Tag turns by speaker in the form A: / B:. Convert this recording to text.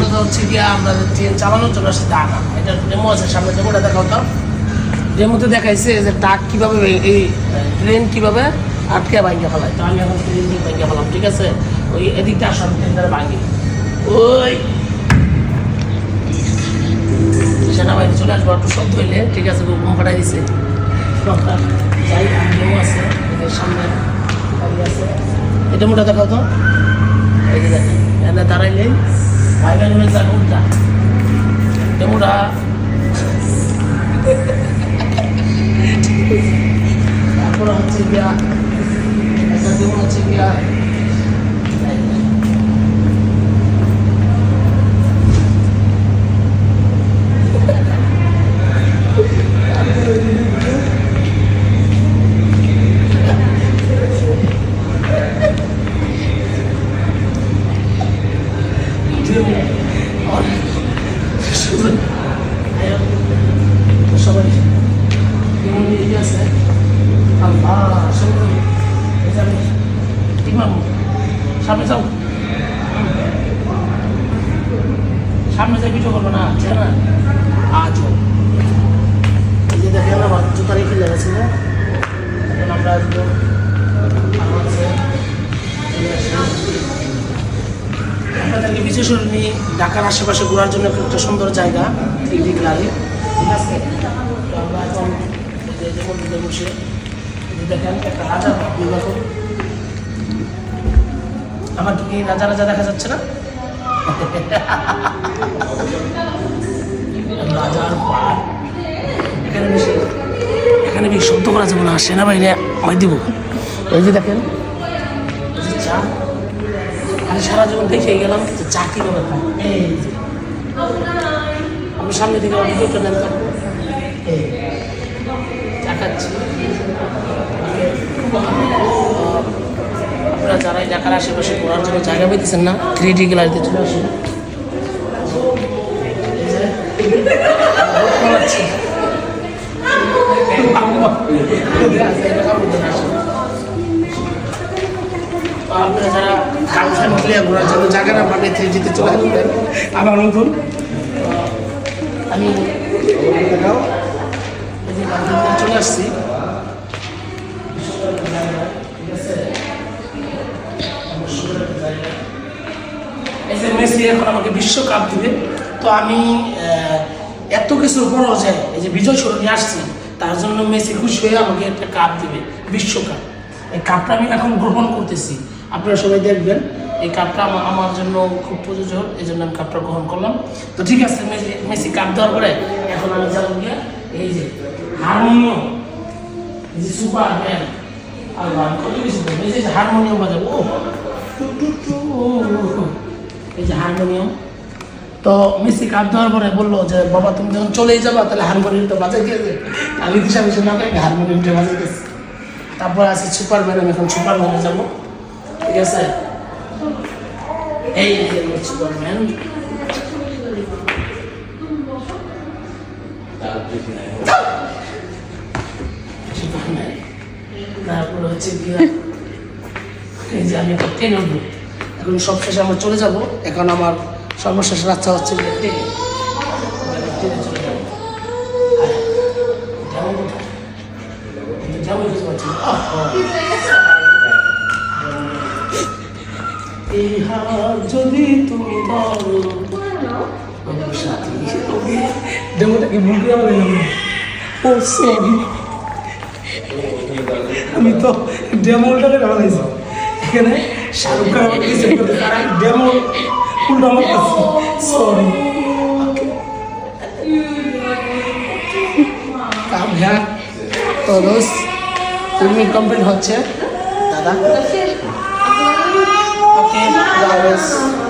A: কথা হচ্ছে গিয়ে আমরা ট্রেন চালানোর জন্য আসছে তা না। এটা ডেমো আছে, সামনে ডেমোটা দেখাও তো। ডেমোতে দেখাইছে যে টাক কীভাবে এই ট্রেন কীভাবে আটকে ভাঙ্গে ফেলায়। তো আমি এখন ট্রেন দিয়ে ভাঙ্গে ফেলাম, ঠিক আছে? ওই এদিকটা আসলাম ট্রেন দ্বারা ভাঙি। ওই! সেনাবাহিনী চলে আসব, একটু শব্দ হইলে, ঠিক আছে? ঘুম পাঠাই দিছে। যাই ডেমো আছে সামনে এটা মোটা দেখাও তো। এই যে দেখেন, এনে দাঁড়াইলে ভাই ভাই হয়ে যাবে উল্টা ডেমোটা তারপরে হচ্ছে গিয়া একটা ডেমো সবাই আছে সামনে যাও সামনে যাই ভিডিও করব না আছে আজও এই যে দেখেন, আমার জুতা রেখে যাচ্ছে এখন আমরা আসব। আপনাদেরকে বিশেষ নিয়ে ঢাকার আশেপাশে ঘোরার জন্য একটা সুন্দর জায়গা ঠিক আছে? বসে দেখেন, একটা রাজা আমার কি রাজা রাজা দেখা যাচ্ছে না? এখানে বেশি এখানে করা যাবে না? সেনাবাহিনী আমায় দিব। এই যে দেখেন আমি সারা জীবন দেখে গেলাম যে চা কীভাবে খায় এই। যে আমি সামনে থেকে ভিডিওটা নেন তো এই। চা খাচ্ছি আপনারা যারা এই ঢাকার আশেপাশে ঘোরার জন্য জায়গা পেতেছেন না থ্রি ডি গ্যালারিতে চলে আসুন। আপনারা যারা কাউসান ক্লিয়ার ঘোরার জন্য জায়গা না পাবে থ্রি ডিতে চলে আসবেন আমার নতুন? আমি চলে আসছি। এই যে মেসি এখন আমাকে বিশ্বকাপ দিবে। তো আমি এত কিছুর পরও যে এই যে বিজয় সরণি আসছি তার জন্য মেসি খুশি হয়ে আমাকে একটা কাপ দিবে বিশ্বকাপ। এই কাপটা আমি এখন গ্রহণ করতেছি। আপনারা সবাই দেখবেন। এই কাপটা আমা- আমার জন্য খুব প্রযোজ্য, এই জন্য আমি কাপটা গ্রহণ করলাম। তো ঠিক আছে, মেসি মেসি কাপ দেওয়ার পরে এখন আমি যাব গিয়ে এই যে হারমোনিয়াম, এই যে সুপার ম্যান। আর গান কত কিছু বলব। এই যে হারমোনিয়াম বাজাবো। ও এই যে হারমোনিয়াম। তো মেসি কাপ দেওয়ার পরে বলল যে, বাবা, তুমি যখন চলেই যাবা, তাহলে হারমোনিয়ামটা বাজাই গিয়েছে আমি দিশা মিশে না হারমোনিয়ামটা বাজাই গেছে তারপর আছে সুপার ম্যান আমি এখন সুপার ম্যানে যাব। ঠিক আছে এই সুপার ম্যান তারপরে হচ্ছে গিয়া এই যে আমি এখন ট্রেনে এখন সব শেষে আমরা চলে যাব এখন আমার সর্বশেষ রাস্তা হচ্ছে গিয়ে ট্রেনে চলে যাব যাব যাব বুঝতে পারছি এই যদি তুমি ধরো আমার সাথী আমার ও সরি আমি তো ডেমোলটাকে বানাইছি এখানে শাহরুখ খান আমাকে কিছু করে তারা ডেমো উল্টো আমার কাছে। সরি কামনা তো দোস্ত, তুমি কমপ্লিট হচ্ছে। দাদা? Okay. Flowers.